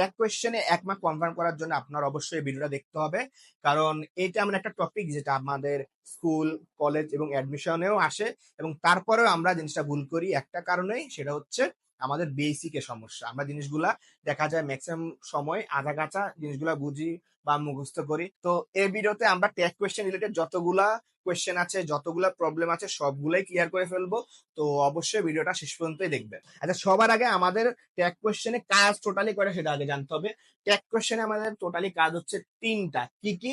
Tag কোয়েশ্চেনে এক mark confirm করার জন্য আপনার অবশ্যই ভিডিওটা দেখতে হবে। কারণ এটা এমন একটা টপিক যেটা আমাদের স্কুল কলেজ এবং অ্যাডমিশনেও আসে এবং তারপরেও আমরা জিনিসটা ভুল করি। একটা কারণেই সেটা হচ্ছে আমাদের বেসিকের সমস্যা। আমরা জিনিসগুলা দেখা যায় ম্যাক্সিমাম সময় আধা কাঁচা জিনিসগুলা বুঝি বা মুখস্থ করি। তো এই ভিডিওতে আমরা ট্যাগ কোয়েশ্চেন রিলেটেড যতগুলা কোয়েশ্চেন আছে, যতগুলা প্রবলেম আছে, সবগুলাই ক্লিয়ার করে ফেলব। তো অবশ্যই ভিডিওটা শেষ পর্যন্তই দেখবেন। আচ্ছা সবার আগে আমাদের ট্যাগ কোয়েশ্চেনে কাজ টোটালি করে সেটা আগে জানতে হবে। ট্যাগ কোয়েশ্চেনে আমাদের টোটালি কাজ হচ্ছে তিনটা। কি কি?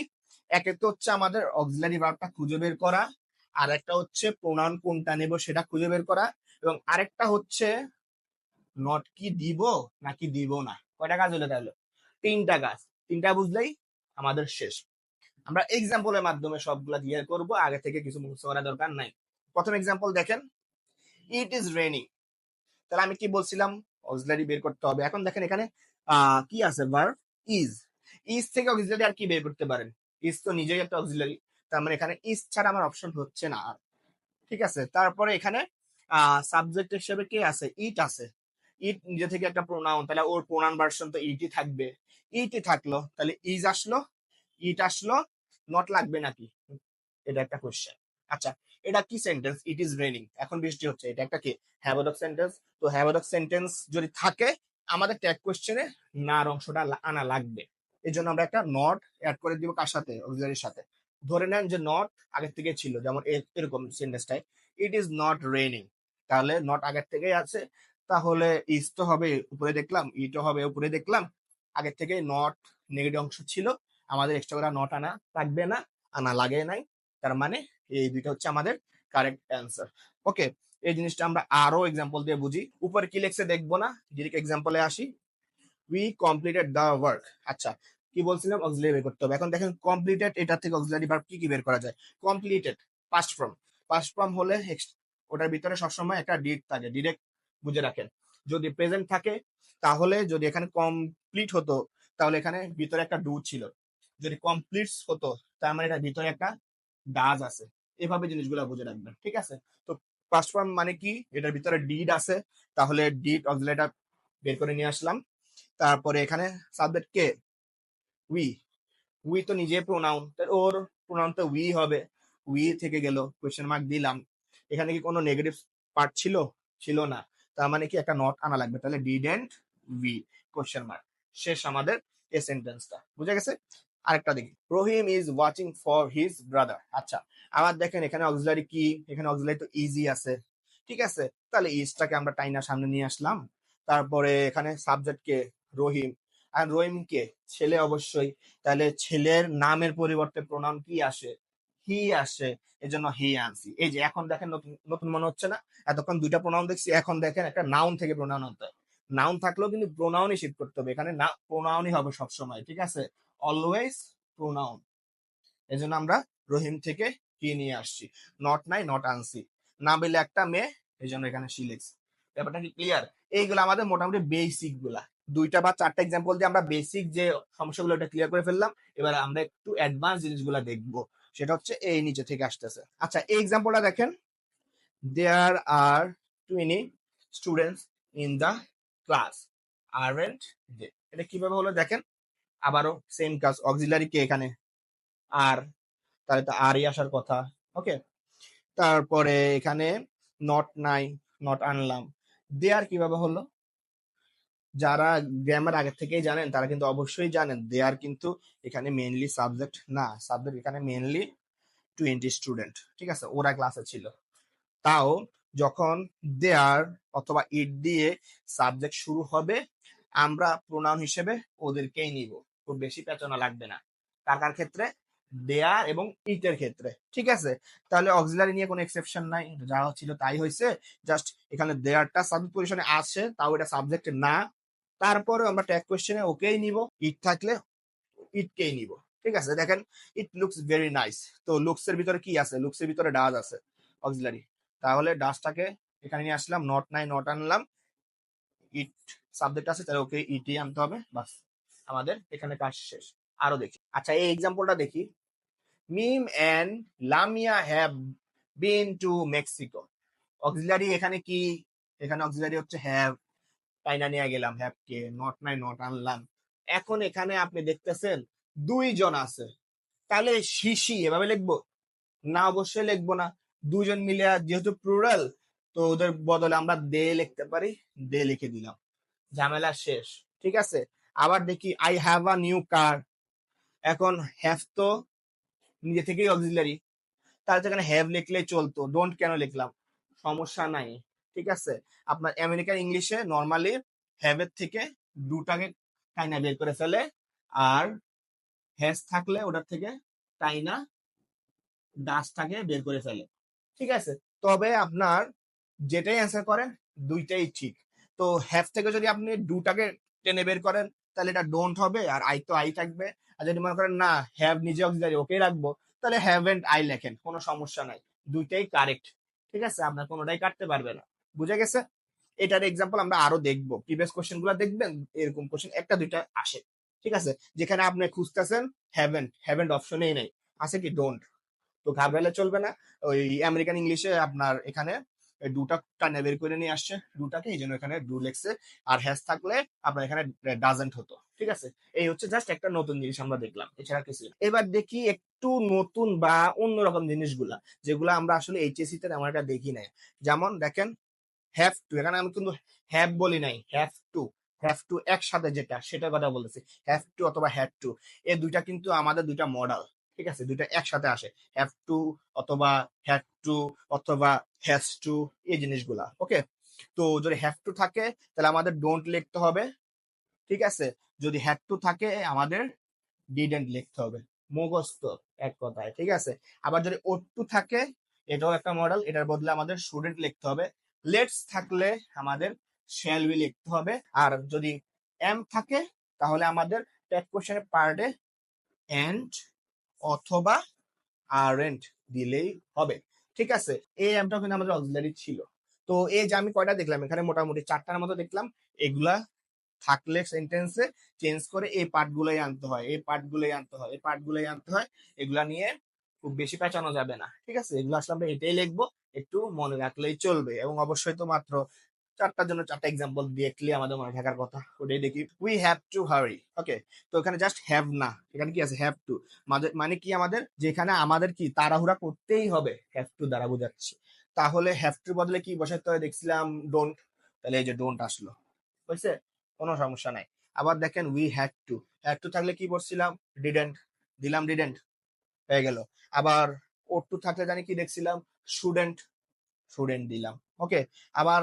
একে তো হচ্ছে আমাদের অক্সিলারি ভার্বটা খুঁজে বের করা। আর একটা হচ্ছে প্রোনাউন কোনটা নেব সেটা খুঁজে বের করা। এবং আরেকটা হচ্ছে নট কি দিব নাকি দিব না? কয়টা কাজ হলো তাহলে? তিনটা কাজ তিনটা বুঝলেই আমাদের শেষ। আমরা এক্সাম্পলের মাধ্যমে সবগুলা ক্লিয়ার করব, আগে থেকে কিছু মুখস্থ করার দরকার নাই। প্রথম এক্সাম্পল দেখেন ইট ইজ রেনি তাহলে আমি কি বলছিলাম? অক্সিলারি বের করতে হবে। এখন দেখেন এখানে কি আছে? ভার ইজ ইজ থেকে অক্সিলারি আর কি বের করতে পারেন? ইজ তো নিজেই একটা অক্সিলারি তার মানে এখানে ইজ ছাড়া আমার অপশন হচ্ছে না। আর ঠিক আছে? তারপরে এখানে সাবজেক্ট হিসেবে কে আছে? ইট আছে। ইট নিজে থেকে একটা প্রোনাউন তাহলে ওর প্রোনাউন ভার্সন তো ইটই থাকবে। ইটই থাকল, তাহলে ইজ আসলো ইট আসলো নট লাগবে নাকি? এটা একটা কোশ্চেন আচ্ছা এটা কি সেন্টেন্স ইট ইজ রেনিং এখন বৃষ্টি হচ্ছে, এটা একটা কি? হ্যাবোডক সেন্টেন্স তো হ্যাবোডক সেন্টেন্স যদি থাকে, আমাদের ট্যাগ কোশ্চেনে নার অংশটা আনা লাগবে। এই জন্য আমরা একটা নট অ্যাড করে দিব কার সাথে? অক্সিলারির সাথে। ধরে নেন যে নট আগের থেকে ছিল, যেমন এরকম সেন্টেন্সটাই ইট ইজ নট রেনিং তাহলে নট আগের থেকেই আছে তাহলে ইজ তো হবে, উপরে দেখলাম ইটও হবে, উপরে দেখলাম। আগের থেকে নট নেগেটিভ অংশ ছিল। আমাদের এক্সট্রা করে নট আনা লাগবে না, আনা লাগে নাই। তার মানে এই দুইটা হচ্ছে আমাদের কারেক্ট অ্যান্সার ওকে এই জিনিসটা আমরা আরও এক্সাম্পল দিয়ে বুঝি। উপরে কি লেখছে দেখব না ডিরেক্ট এক্সাম্পলে আসি। উই কমপ্লিটেড দ্য ওয়ার্ক আচ্ছা কি বলছিলাম? অক্সিলারি বের করতে হবে। এখন দেখেন কমপ্লিটেড এটা থেকে অক্সিলারি ভার্ব কি কি বের করা যায়? Completed past form past form হলে ওটার ভিতরে সবসময় একটা ডিড থাকে। ডিরেক্ট বুঝে রাখেন। যদি প্রেজেন্ট থাকে, তাহলে যদি এখানে কমপ্লিট হতো, তাহলে এখানে ভিতরে একটা ডু ছিল। যদি কমপ্লিট হতো, তার মানে এটা ভিতরে একটা ডাজ আছে। এভাবে জিনিসগুলো বুঝে রাখবেন, ঠিক আছে? তো পাস্ট ফর্ম মানে কি? এটার ভিতরে ডিড আছে। তাহলে ডিড অক্সিলারিটা বের করে নিয়ে আসলাম। তারপরে এখানে সাবজেক্ট কে? উই উই তো নিজে প্রোনাউন ওর প্রোনাউন তো উই হবে। উই থেকে গেল কোয়েশ্চেন মার্ক দিলাম। এখানে কি কোনো নেগেটিভ পার্ট ছিল? ছিল না। তার মানে কি একটা নট আনা লাগবে, তাহলে did and we question mark শেষ আমাদের এই সেন্টেন্সটা বুঝে গেছে? আরেকটা দেখি। Rahim is watching for his brother আচ্ছা আবার দেখেন এখানে অক্সিলারি কি? এখানে অক্সিলারি তো ইজি আছে। ঠিক আছে? তাহলে ইজটাকে আমরা টাইনা সামনে নিয়ে আসলাম। তারপরে এখানে সাবজেক্ট কে? রহিম আর রহিম কে? ছেলে অবশ্যই। তাহলে ছেলের নামের পরিবর্তে প্রোনাউন কি আসে? হি আসে, এজন্য হি আনছি। এই যে, এখন দেখেন নতুন মনে হচ্ছে না? এতক্ষণ দুইটা প্রোনাউন দেখছি, এখন দেখেন একটা নাউন থেকে প্রোনাউন হতে হয়। নাউন থাকলেও কিন্তু প্রোনাউনই শিফট করতে হবে, এখানে না প্রোনাউনই হবে সবসময়, ঠিক আছে? অলওয়েজ প্রোনাউন এই জন্য আমরা রহিম থেকে কি নিয়ে আসছি। নট নাই নট আনছি। না বলে একটা মেয়ে এই জন্য এখানে শিলেক্স ব্যাপারটা কি ক্লিয়ার এইগুলো আমাদের মোটামুটি বেসিকগুলা। দুইটা বা চারটা এক্সাম্পল দিয়ে আমরা বেসিক যে সমস্যাগুলো এটা ক্লিয়ার করে ফেললাম, এবার আমরা একটু অ্যাডভান্স জিনিসগুলো দেখব। সেটা হচ্ছে এই নিচে থেকে আসতেছে। আচ্ছা এই এক্সাম্পলটা দেখেন। There are twenty students in the class they এটা কীভাবে হলো দেখেন? আবারও সেম কাজ অক্সিলারি কে এখানে? আর তাহলে তো আরই আসার কথা। ওকে তারপরে এখানে নট নাই নট আনলাম। দেয়ার কীভাবে হলো? যারা গ্রামার আগে থেকেই জানেন, তারা কিন্তু অবশ্যই জানেন দেয়ার কিন্তু এখানে মেনলি সাবজেক্ট না সাবজেক্ট এখানে মেনলি টোয়েন্টি স্টুডেন্ট ঠিক আছে? ওরা ক্লাসে ছিল। তাও যখন দেয়ার অথবা ইট দিয়ে সাবজেক্ট শুরু হবে, আমরা প্রোনাউন হিসেবে ওদেরকেই নিব। খুব বেশি পেঁচানো লাগবে না। কার কার ক্ষেত্রে? দেয়ার এবং ইটের ক্ষেত্রে, ঠিক আছে? তাহলে অক্সিলারি নিয়ে কোনো এক্সেপশন নাই। যা ছিল তাই হয়েছে জাস্ট এখানে দেয়ারটা সাবজেক্ট পজিশনে আছে, তাও এটা সাবজেক্ট না। তারপরে আমরা ট্যাগ কোয়েশ্চেনে ওকেই নিব ইট থাকলে ইটকেই নিব। ঠিক আছে? দেখেন ইট লুকস ভেরি নাইস তো লুকস এর ভিতরে কি আছে? লুকস এর ভিতরে ডাজ আছে অক্সিলারি তাহলে ডাজটাকে এখানে নিয়ে আসলাম নট নাই নট আনলাম। ইট সাবজেক্ট আছে, তাহলে ওকে ইটি আনতে হবে, বাস। আমাদের এখানে কাজ শেষ। আরও দেখি। আচ্ছা এই এক্সাম্পলটা দেখি। Mim and Lamia have been to Mexico auxiliary এখানে কি? এখানে অক্সিলারি হচ্ছে হ্যাভ টাইনা নিয়ে গেলাম হ্যাভ কে নট নাই, নট আনলাম। এখন এখানে আপনি দেখতেছেন দুইজন আছে। তাহলে শিশি, এভাবে লিখব? না, অবশ্যই লিখব না। দুজন মিলে, যেহেতু প্লুরাল তো ওদের বদলে আমরা দে লিখতে পারি, দে লিখে দিলাম। ঝামেলা শেষ, ঠিক আছে? আবার দেখি I have a new car এখন হ্যাভ তো নিজে থেকেই অক্সিলারি তাহলে সেখানে হ্যাভ লিখলেই চলতো ডোন্ট কেন লিখলাম? সমস্যা নাই। ঠিক আছে? আপনার আমেরিকান ইংলিশে নর্মালি হ্যাভ এর থেকে দুটাকে টাইনা বের করে ফেলে আর হ্যাজ থাকলে ওটার থেকে টাইনা ডাসটাকে বের করে ফেলে। ঠিক আছে? তবে আপনার যেটাই অ্যান্সার করেন, দুইটাই ঠিক। তো হ্যাভ থেকে যদি আপনি দুটাকে টেনে বের করেন, তাহলে এটা ডোন্ট হবে আর আই তো আই থাকবে। আর যদি মনে করেন, না হ্যাভ নিজে অক্সিলারি ওকে রাখব, তাহলে হ্যাভ এন্ড আই লেখেন, কোনো সমস্যা নাই। দুইটাই কারেক্ট ঠিক আছে? আপনার কোনোটাই কাটতে পারবে না। বুঝে গেছে? এটার এক্সাম্পল আমরা আরও দেখব। প্রিভিয়াস কোশ্চেনগুলো দেখবেন, এরকম কোশ্চেন একটা, দুইটা আসে। ঠিক আছে? যেখানে আপনি খুঁজতেছেন হ্যাভেন্ট হ্যাভেন্ট অপশনেই নেই। আছে কি? ডোন্ট তো ঘাবড়ালে চলবে না। ওই আমেরিকান ইংলিশে আপনার এখানে দুটা টানে বের করে নিয়ে আসছে। দুটাকে, এই জন্য এখানে ডু লেখছে। আর হ্যাজ থাকলে আপনার এখানে ডাজেন্ট হতো। ঠিক আছে? এই হচ্ছে জাস্ট একটা নতুন জিনিস আমরা দেখলাম। এছাড়া কিছু এবার দেখি একটু নতুন বা অন্যরকম জিনিসগুলা, যেগুলো আমরা আসলে এইচএসসি তে তেমন একটা দেখি নাই। যেমন দেখেন হ্যাভ টু এখানে আমি কিন্তু হ্যাভ বলি নাই হ্যাভ টু হ্যাভ টু একসাথে যেটা সেটা কথা বলেছি হ্যাভ টু অথবা হ্যাড টু এই দুইটা কিন্তু আমাদের দুইটা মডেল ঠিক আছে? দুইটা একসাথে আসে হ্যাভ টু অথবা হ্যাড টু অথবা হ্যাজ টু এই জিনিসগুলা ওকে তো যদি হ্যাভ টু থাকে, তাহলে আমাদের ডোন্ট লিখতে হবে, ঠিক আছে? যদি হ্যাড টু থাকে, আমাদের ডিডেন্ট লিখতে হবে, মুখস্থ এক কথায়, ঠিক আছে? আবার যদি ওট টু থাকে, এটাও একটা মডেল এটার বদলে আমাদের স্টুডেন্ট লিখতে হবে লেটস থাকলে আমাদের শ্যাল বি লিখতে হবে। আর যদি এম থাকে, তাহলে আমাদের ট্যাগ কোশ্চেনের পার ডে এন্ড অথবা আরেন্ট দিলেই হবে। ঠিক আছে? এই এমটা কিন্তু আমাদের অক্সিলারি ছিল। তো এই যে আমি কয়টা দেখলাম? এখানে মোটামুটি চারটার মতো দেখলাম। এগুলা থাকলে সেন্টেন্সে চেঞ্জ করে এই পার্ট গুলোই আনতে হয়, এই পার্ট গুলোই আনতে হয়, এই পার্ট গুলোই আনতে হয়। এগুলা নিয়ে খুব বেশি পেঁচানো যাবে না, ঠিক আছে? এগুলো আসলে আমরা এটাই লিখব, একটু মনে রাখলেই চলবে এবং অবশ্যই তো মাত্র চারটার জন্য চারটা এক্সাম্পল দেখলে আমাদের মনে থাকার কথা, ওটাই দেখি। উই হ্যাভ টু হারি ওকে তো এখানে জাস্ট হ্যাভ না, এখানে কি আছে? হ্যাভ টু মানে কি আমাদের? যেখানে আমাদের কি তাড়াহুড়া করতেই হবে হ্যাভ টু দ্বারা বোঝাচ্ছি। তাহলে হ্যাভ টু বদলে কি বসাতে হয়? দেখছিলাম ডোন্ট তাহলে এই যে ডোন্ট আসলো, বুঝছে? কোনো সমস্যা নাই। আবার দেখেন we had to had to থাকলে কি বলছিলাম ডিডেন্ট দিলাম ডিডেন্ট হয়ে গেল। আবার ওর টু থাকলে জানি কি দেখছিলাম স্টুডেন্ট স্টুডেন্ট দিলাম। ওকে আবার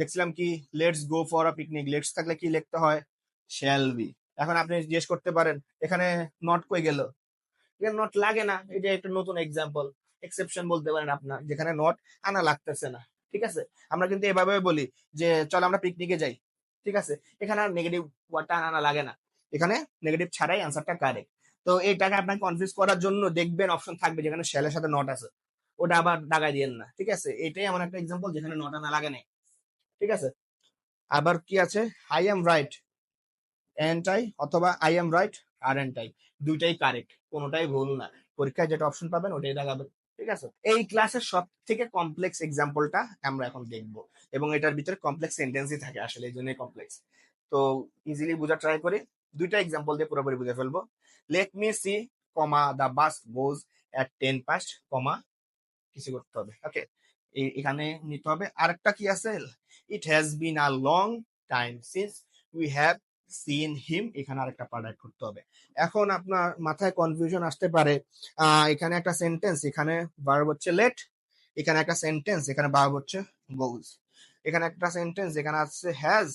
দেখছিলাম কি let's go for a picnic let's থাকলে কি লিখতে হয়? শ্যাল বি এখন আপনি জিজ্ঞেস করতে পারেন, এখানে নট কই গেল? এখানে নট লাগে না। এটা একটা নতুন এক্সাম্পল এক্সেপশন বলতে পারেন আপনার, যেখানে নট আনা লাগতেছে না। ঠিক আছে? আমরা কিন্তু এভাবে বলি যে, চল আমরা পিকনিকে যাই। ঠিক আছে? এখানে আর নেগেটিভ ওয়ার্ডটা আনা লাগে না। এখানে নেগেটিভ ছাড়াই আনসারটা কারেক্ট তো এইটাকে আপনাকে কনফিউজ করার জন্য দেখবেন অপশন থাকবে যেখানে শ্যালের সাথে নট আছে। ওটা আবার দাগাই দিয়েন না, ঠিক আছে? এটাই আমার একটা এক্সাম্পল যেখানে নট আনা লাগে না ঠিক আছে? আবার কি আছে? আই এম রাইট এন্টাই অথবা আই এম রাইট আর এন্টাই দুইটাই কারেক্ট কোনোটাই ভুল না। পরীক্ষায় যেটা অপশন পাবেন, ওটাই দেখাবেন ঠিক আছে? এই ক্লাসের সব থেকে কমপ্লেক্স এক্সাম্পলটা আমরা এখন দেখব, এবং এটার ভিতরে কমপ্লেক্স সেন্টেন্সই থাকে আসলে, এই জন্যই কমপ্লেক্স তো ইজিলি বোঝা ট্রাই করি। দুইটা এক্সাম্পল দিয়ে পুরোপুরি বুঝে ফেলব। Let me see comma the bus goes at ten past comma কিছু করতে হবে। ওকে এখানে নিতে হবে। আরেকটা কি আছে? It has been a long time since we have seen him এখানে আরেকটা পার্ট অ্যাড করতে হবে। এখন আপনার মাথায় কনফিউশন আসতে পারে। এখানে একটা সেন্টেন্স এখানে ভার্ব হচ্ছে লেট এখানে একটা সেন্টেন্স এখানে ভার্ব হচ্ছে গোজ এখানে একটা সেন্টেন্স এখানে আছে হ্যাজ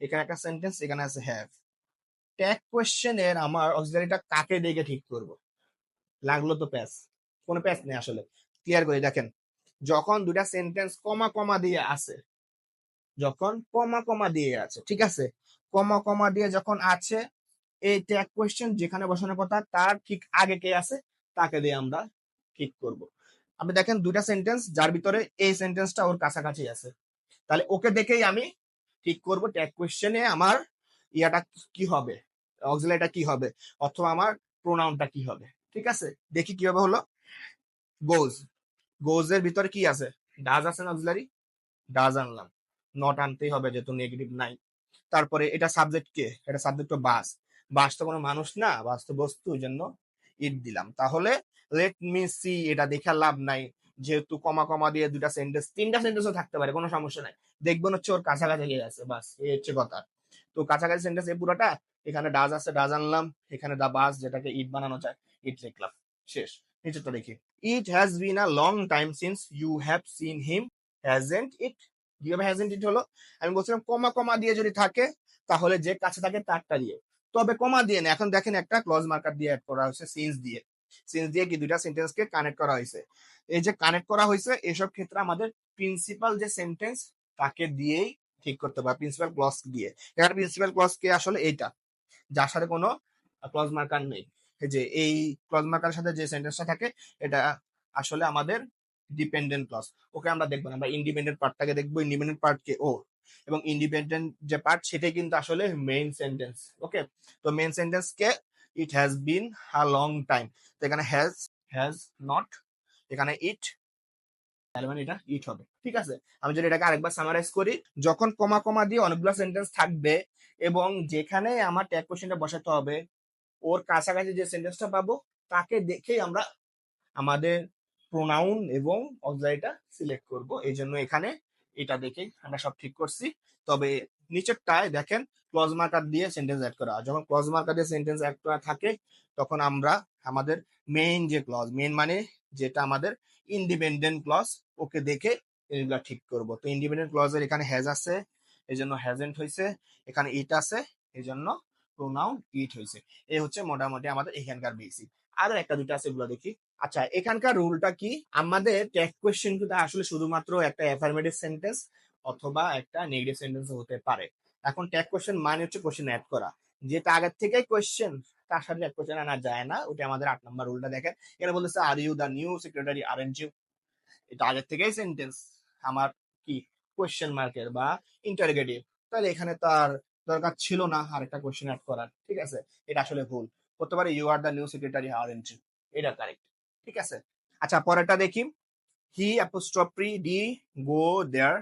এখানে একটা সেন্টেন্স এখানে আছে হ্যাভ ট্যাগ কোয়েশ্চেনের আমার অক্সিলারিটা কাকে দেখে ঠিক করব? লাগল তো প্যাস কোনো প্যাস নেই আসলে। ক্লিয়ার করে দেখেন। যখন দুটা সেন্টেন্স কমা কমা দিয়ে আছে যখন কমা কমা দিয়ে আছে, ঠিক আছে? কমা কমা দিয়ে যখন আছে এই ট্যাগ কোয়েশ্চেন যেখানে বসানোর কথা, তার ঠিক আগে কে আছে, তাকে দিয়ে আমরা ঠিক করব। আপনি দেখেন দুটা সেন্টেন্স যার ভিতরে এই সেন্টেন্সটা ওর কাছাকাছি আছে। তাহলে ওকে দেখেই আমি ঠিক করব ট্যাগ কোয়েশ্চেনে আমার ইয়াটা কি হবে? অক্সিলারিটা কি হবে? অথবা আমার প্রোনাউনটা কি হবে? ঠিক আছে? দেখি কীভাবে হলো? গোজ গোজের ভিতরে কি আছে? ডাজ আছে না অক্সিলারি ডাজ আনলাম। নট আনতেই হবে যেহেতু নেগেটিভ নাই। তারপরে এটা সাবজেক্ট কে? এটা সাবজেক্ট তো বাস। বাস তো কোনো মানুষ না, বাস তো বস্তু জন্য ইট দিলাম। তাহলে লেট মি সি এটা দেখে লাভ নাই। যেহেতু কমা কমা দিয়ে দুটা সেন্টেন্স তিনটা সেন্টেন্সও থাকতে পারে, কোনো সমস্যা নাই। দেখবেন হচ্ছে ওর কাছাকাছি গিয়ে আছে বাস, এই হচ্ছে কথা। তো কাছাকাছি সেন্টেন্স এই পুরোটা, এখানে ডাজ আছে ডাজ আনলাম, এখানে দা বাস যেটাকে ইট বানানো যায় ইট লিখলাম, শেষ, নিচেরটা দেখি it has been a long time since you have seen him hasn't it কীভাবে হ্যাজেন্ট ইট হলো? আমি বলছিলাম কমা কমা দিয়ে যদি থাকে, তাহলে যে কাছে থাকে তারটা দিয়ে, তবে কমা দিয়ে না, এখন দেখেন একটা ক্লজ মার্কার দিয়ে অ্যাড করা হয়েছে সিন্স দিয়ে সিন্স দিয়ে কি দুইটা সেন্টেন্সকে কানেক্ট করা হয়েছে, এই যে কানেক্ট করা হয়েছে, এসব ক্ষেত্রে আমাদের প্রিন্সিপাল যে সেন্টেন্স তাকে দিয়েই ঠিক করতে পারে প্রিন্সিপাল ক্লস দিয়ে। এখানে প্রিন্সিপাল ক্লস কে আসলে এইটা? যার সাথে কোনো ক্লজ মার্কার নেই। যে এই ক্লজ মার্কার সাথে যে সেন্টেন্সটা থাকে, এটা আসলে আমাদের ডিপেন্ডেন্ট ক্লজ ওকে আমরা দেখব আমরা ইন্ডিপেন্ডেন্ট পার্টটাকে দেখব। ইন্ডিপেন্ডেন্ট পার্ট কে ও। এবং ইন্ডিপেন্ডেন্ট যে পার্ট সেটাই কিন্তু আসলে মেইন সেন্টেন্স ওকে? তো main sentence K it has been a long time তো এখানে হ্যাজ হ্যাজ নট এখানে ইট তাহলে মানে এটা ইট হবে, ঠিক আছে? আমি যদি এটাকে আরেকবার সামারাইজ করি, যখন কমা কমা দিয়ে অনেকগুলো সেন্টেন্স থাকবে এবং যেখানে আমার ট্যাগ কোশ্চেনটা বসাতে হবে, ওর কাছাকাছি যে সেন্টেন্সটা পাবো, তাকে দেখেই আমরা আমাদের প্রোনাউন এবং অক্সিলারিটা সিলেক্ট করব। এই জন্য এখানে এটা দেখেই আমরা সব ঠিক করছি। তবে নিচেরটায় দেখেন ক্লজ মার্কার দিয়ে সেন্টেন্স অ্যাড করা। যখন ক্লজ মার্কার দিয়ে সেন্টেন্স অ্যাড করা থাকে, তখন আমরা আমাদের মেইন যে ক্লজ মেইন মানে যেটা আমাদের ইন্ডিপেন্ডেন্ট ক্লজ ওকে দেখে এগুলা ঠিক করব। তো ইন্ডিপেন্ডেন্ট ক্লজের এখানে হ্যাজ আছে এই জন্য হ্যাজেন্ট হয়েছে এখানে ইট আছে এই জন্য প্রোনাউন ইট হয়েছে এই হচ্ছে মোটামুটি আমাদের এখানকার বেসিক আরও একটা দুটো আছে, এগুলো দেখি। আচ্ছা এখানকার রুলটা কি? আমাদের ট্যাগ কোয়েশ্চেন কিন্তু আসলে শুধুমাত্র একটা অ্যাফার্মেটিভ সেন্টেন্স অথবা একটা নেগেটিভ সেন্টেন্স হতে পারে। এখন ট্যাগ কোয়েশ্চেন মানে হচ্ছে কোয়েশ্চেন অ্যাড করা। যেটা আগের থেকেই কোয়েশ্চেন তার সাথে ট্যাগ কোয়েশ্চেন আনা যায় না ওটা আমাদের আট নম্বর রুলটা দেখেন। এখানে বলতেছে are you the new secretary aren't you এটা আগের থেকেই সেন্টেন্স আমার কি কোয়েশ্চেন মার্কের বা ইন্টারগেটিভ তাহলে এখানে তার দরকার ছিল না আর একটা কোয়েশ্চেন অ্যাড করার, ঠিক আছে? এটা আসলে ভুল। হতে পারে you are the new secretary aren't you এটা কারেক্ট ঠিক আছে? আচ্ছা পরেরটা দেখি। He apostrophe D go there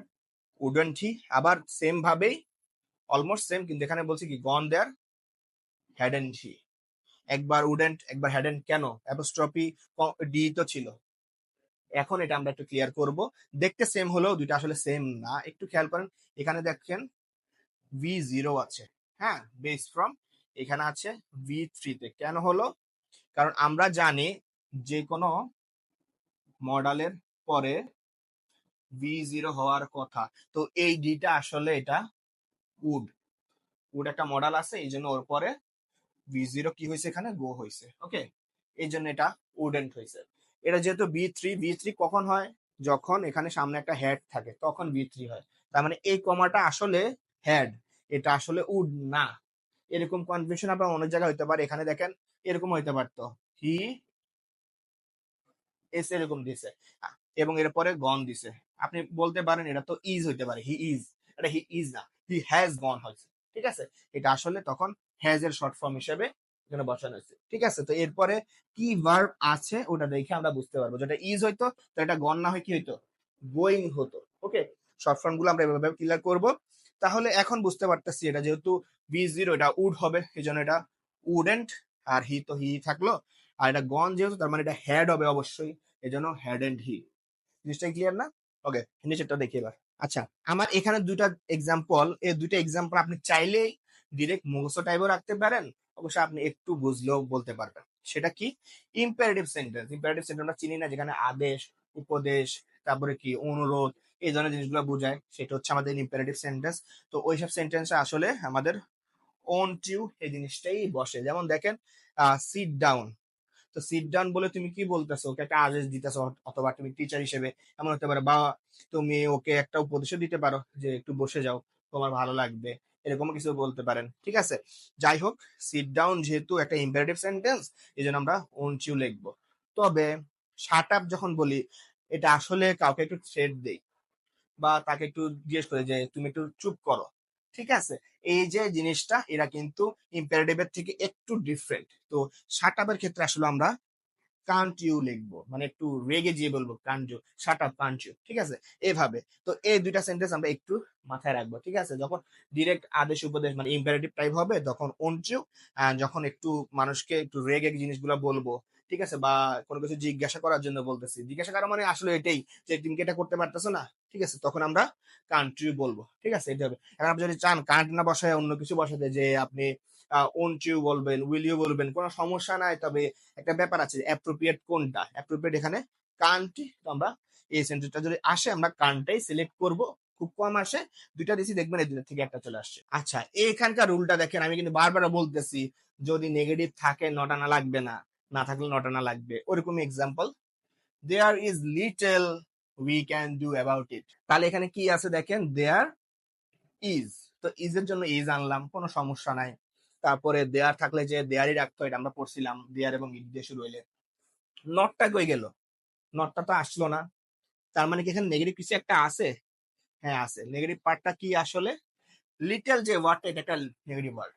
wouldn't he আবার সেম ভাবেই অলমোস্ট সেম কিন্তু এখানে বলছি কি গন দেয়ার হ্যাডেন্ট হি একবার উডেন্ট একবার হ্যাডেন্ট কেন? অ্যাপোস্ট্রপি ডি তো ছিল। এখন এটা আমরা একটু ক্লিয়ার করব। দেখতে সেম হলেও দুইটা আসলে সেম না। একটু খেয়াল করেন, এখানে দেখেন ভি জিরো আছে। হ্যাঁ বেস ফ্রম এখানে আছে ভি থ্রিতে কেন হলো? কারণ আমরা জানি যে কোনো মডেলের পরে ভি জিরো হওয়ার কথা। তো এই ডিটা আসলে এটা উড উড একটা মডেল আছে, এই জন্য ওর পরে ভি জিরো কি হয়েছে এখানে? গো হয়েছে। ওকে এই জন্য এটা উডেন্ট হয়েছে। এটা যেহেতু বি থ্রি বি থ্রি কখন হয়? যখন এখানে সামনে একটা হেড থাকে, তখন বি থ্রি হয়। তার মানে এই কমাটা আসলে হেড এটা আসলে উড না। এরকম আপনার অনেক জায়গায় হতে পারে। এখানে দেখেন, এরকম হইতে পারতো। হি এস এরকম দিছে। এবং এর পরে গন দিছে। আপনি বলতে পারেন, এটা তো ইজ হইতে পারে। হি ইজ এটা হি ইজ না। হি হ্যাজ গন হয়েছে। ঠিক আছে? এটা আসলে তখন হ্যাজ এর শর্ট ফর্ম হিসেবে এখানে বসানো হয়েছে। ঠিক আছে? তো এরপরে কি ভার্ব আছে ওটা দেখে আমরা বুঝতে পারব। যেটা ইজ হইতো, তো এটা গন না হয় কি হইতো? গোয়িং হতো। ওকে শর্ট ফর্মগুলো আমরা এভাবে ক্লিয়ার করব। তাহলে এখন বুঝতে পারতেছি এটা যেহেতু বি জিরো এটা উড হবে এই জন্য এটা উডেন্ট আর হি তো হি থাকল। আর এটা গন যেহেতু, তার মানে এটা হেড হবে অবশ্যই এই জন্য হেড এন্ড হি জিনিসটা ক্লিয়ার না? ওকে নিচেরটা দেখি এবার। আচ্ছা আমার এখানে দুইটা এক্সাম্পল এই দুইটা এক্সাম্পল আপনি চাইলেই ডিরেক্ট মুখস্থ টাইপও রাখতে পারেন। অবশ্যই আপনি একটু বুঝলেও বলতে পারবেন। সেটা কি? ইম্পারেটিভ সেন্টেন্স ইম্পারেটিভ সেন্টেন্স আমরা চিনি না, যেখানে আদেশ, উপদেশ, তারপরে কি, অনুরোধ, এই ধরনের জিনিসগুলো বোঝায়। সেটা হচ্ছে আমাদের ইম্পারেটিভ সেন্টেন্স তো ওইসব সেন্টেন্সে আসলে আমাদের অন টিউ এই জিনিসটাই বসে। যেমন দেখেন সিট ডাউন তো সিট ডাউন বলে তুমি কি বলতেছো? ওকে একটা আদেশ দিতেছো অথবা তুমি টিচার হিসেবে, এমন হতে পারে, বা তুমি ওকে একটা উপদেশও দিতে পারো যে, একটু বসে যাও, তোমার ভালো লাগবে। এরকম কিছু বলতে পারেন। ঠিক আছে? যাই হোক সিট ডাউন যেহেতু একটা ইম্পারেটিভ সেন্টেন্স এই জন্য আমরা ওন চিউ লিখব। তবে শাট আপ যখন বলি, এটা আসলে কাউকে একটু থ্রেড দেই বা তাকে একটু জিজ্ঞেস করে যে, তুমি একটু চুপ করো। ঠিক আছে? এই যে জিনিসটা, এরা কিন্তু ইম্পারেটিভের থেকে একটু ডিফারেন্ট তো শাট আপের ক্ষেত্রে আসলে আমরা কান্ট ইউ লিখব মানে একটু রেগে দিয়ে বলব can't you up can't you ঠিক আছে? এভাবে। তো এই দুইটা সেন্টেন্স আমরা একটু মাথায় রাখব, ঠিক আছে? যখন ডিরেক্ট আদেশ, উপদেশ মানে ইম্পারেটিভ টাইপ হবে, তখন ইউ যখন একটু মানুষকে একটু রেগে জিনিসগুলো বলব, ঠিক আছে? বা কোনো কিছু জিজ্ঞাসা করার জন্য বলতেছি। জিজ্ঞাসা করা মানে আসলে এটাই যে, তুমি এটা করতে পারতেছো না? ঠিক আছে? তখন আমরা কান্ট্রি বলব, ঠিক আছে? এটা হবে। এখন আপনি যদি চান কান্ট না বসায় অন্য কিছু বসাতে, যে আপনি ওন্ট ইউ বলবেন উইল ইউ বলবেন, কোনো সমস্যা নাই, তবে একটা ব্যাপার আছে অ্যাপ্রোপ্রিয়েট কোনটা? অ্যাপ্রোপ্রিয়েট এখানে কান্ট্রি আমরা এই সেন্টেন্সটা যদি আসে, আমরা কান্টটাই সিলেক্ট করব, খুব কম আসে, দুইটা দিছি, দেখবেন এই দুইটা থেকে একটা চলে আসছে। আচ্ছা এখানকার রুলটা দেখেন, আমি কিন্তু বারবার বলতেছি, যদি নেগেটিভ থাকে নট আনা লাগবে না না থাকলে নট আনা লাগবে। ওরকম example there is little we can do about it তাহলে এখানে কি আছে দেখেন দেয়ার ইজ তো ইজ এর জন্য ইজ আনলাম, কোনো সমস্যা নাই। তারপরে দেয়ার থাকলে যে দেয়ারই রাখতে এটা আমরা পড়ছিলাম, দেয়ার এবং ইট দিয়ে শুরু হইলে। নটটা কই গেল? নটটা তো আসলো না। তার মানে কি এখানে নেগেটিভ কিছু একটা আছে? হ্যাঁ আছে। নেগেটিভ পার্টটা কি আসলে? লিটল যে ওয়ার্ডটা এটা একটা নেগেটিভ ওয়ার্ড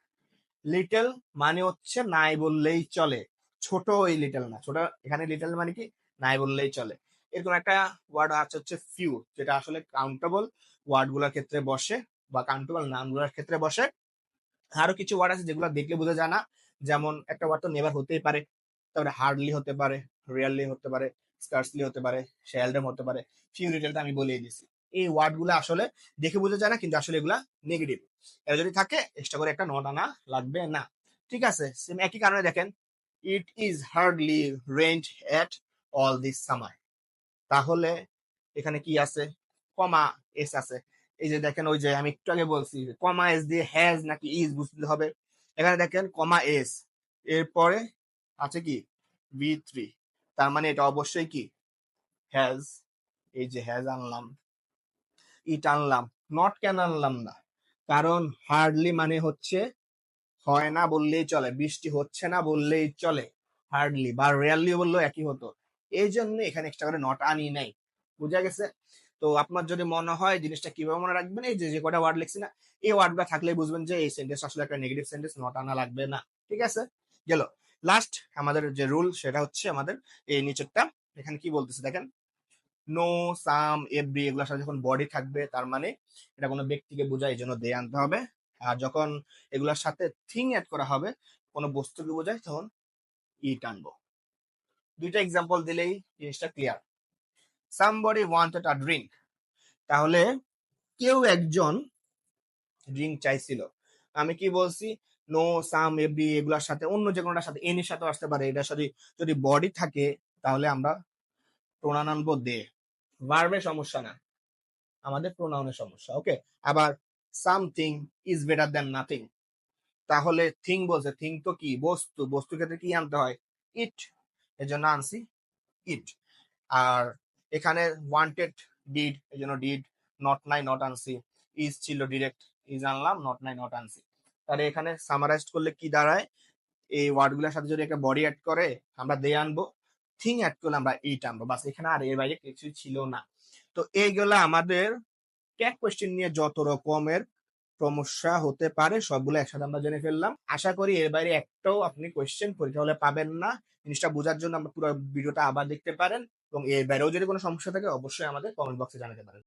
লিটল মানে হচ্ছে নাই বললেই চলে। ছোট ওই লিটল না। ছোট এখানে লিটল মানে কি? নাই বললেই চলে। এরকম একটা ওয়ার্ড আছে হচ্ছে ফিউ যেটা আসলে কাউন্টেবল ওয়ার্ডগুলোর ক্ষেত্রে বসে বা কাউন্টেবল নামগুলোর ক্ষেত্রে বসে। আরও কিছু ওয়ার্ড আছে যেগুলো দেখলে বোঝা যায় না। যেমন একটা ওয়ার্ড তো নেভার হতেই পারে, তারপরে হার্ডলি হতে পারে রিয়ালি হতে পারে স্কার্সলি হতে পারে শেলডম হতে পারে ফিউ লিটলটা আমি বলিয়ে দিছি এই ওয়ার্ডগুলো আসলে দেখে বোঝা যায় না, কিন্তু আসলে এগুলা নেগেটিভ এটা যদি থাকে এক্সট্রা করে একটা নট আনা লাগবে না। ঠিক আছে সেম একই কারণে দেখেন it is hardly rained at all this summer তাহলে এখানে কি আছে? কমা এস আছে। এই যে দেখেন ওই যে আমি একটু আগে বলছি কমা এস দিয়ে হ্যাজ নাকি ইজ বুঝতে হবে। এখানে দেখেন কমা এস, এরপরে আছে কি? ভি থ্রি, তার মানে এটা অবশ্যই কি? হ্যাজ, এই যে হ্যাজ আনলাম, ইট আনলাম, নট কেন আনলাম না, কারণ হার্ডলি মানে হচ্ছে হয় না বললেই চলে, বৃষ্টি হচ্ছে না বললেই চলে, হার্ডলি বা রেয়ারলি বললেও একই হতো। এই জন্য এখানে এক্সট্রা করে নট আনি নাই। বুঝা গেছে? তো আপনার যদি মনে হয় জিনিসটা কীভাবে মনে রাখবেন? এই যে কটা ওয়ার্ড লিখছি না, এই ওয়ার্ডটা থাকলে বুঝবেন যে এই সেন্টেন্স আসলে একটা নেগেটিভ সেন্টেন্স নট আনা লাগবে না। ঠিক আছে? গেল। লাস্ট আমাদের যে রুল সেটা হচ্ছে আমাদের এই নিচেরটা। এখানে কি বলতেছে দেখেন? নো সাম এভরি এগুলোর সাথে যখন বডি থাকবে, তার মানে এটা কোনো ব্যক্তিকে বোঝায়, এই জন্য দে আনতে হবে। আর যখন এগুলোর সাথে থিং অ্যাড করা হবে, কোনো বস্তুকে বোঝায়, তখন ইট আনব। দুইটা এক্সাম্পল দিলেই জিনিসটা clear somebody wanted a drink তাহলে কেউ একজন ড্রিঙ্ক চাইছিল। আমি কি বলছি? নো সাম এভরি এগুলোর সাথে, অন্য যে কোনোটার সাথে এনির সাথে আসতে পারে। এটার সাথে যদি বডি থাকে, তাহলে আমরা প্রোনাউন আনব দে। ভার্বের সমস্যা না। আমাদের প্রোনাউনের সমস্যা ওকে আবার something is better than nothing তাহলে থিং বলছে থিং তো কি? বস্তু। বস্তু ক্ষেত্রে কি আনতে হয়? ইট এর জন্য আনছি ইট আর এখানে ওয়ান্টেড ডিড এই জন্য ডিড নট নাই নট আনসি ইজ ছিল ডিরেক্ট ইজ আনলাম নট নাই নট আনসি তাহলে এখানে সামারাইজ করলে কি দাঁড়ায়? এই ওয়ার্ডগুলোর সাথে যদি একটা বডি অ্যাড করে, আমরা দে আনব। থিং অ্যাড করলে আমরা ইট আনব। বাস, এখানে আর এর বাইরে কিছু ছিল না। তো এইগুলো আমাদের ট্যাগ কোয়েশ্চেন নিয়ে যত রকমের সমস্যা হতে পারে, সবগুলো একসাথে আমরা জেনে ফেললাম। আশা করি এর বাইরে একটাও আপনি কোয়েশ্চেন পরীক্ষা হলে পাবেন না। জিনিসটা বোঝার জন্য আমরা পুরো ভিডিওটা আবার দেখতে পারেন এবং এর বাইরেও যদি কোনো সমস্যা থাকে, অবশ্যই আমাদের কমেন্ট বক্সে জানাতে পারেন।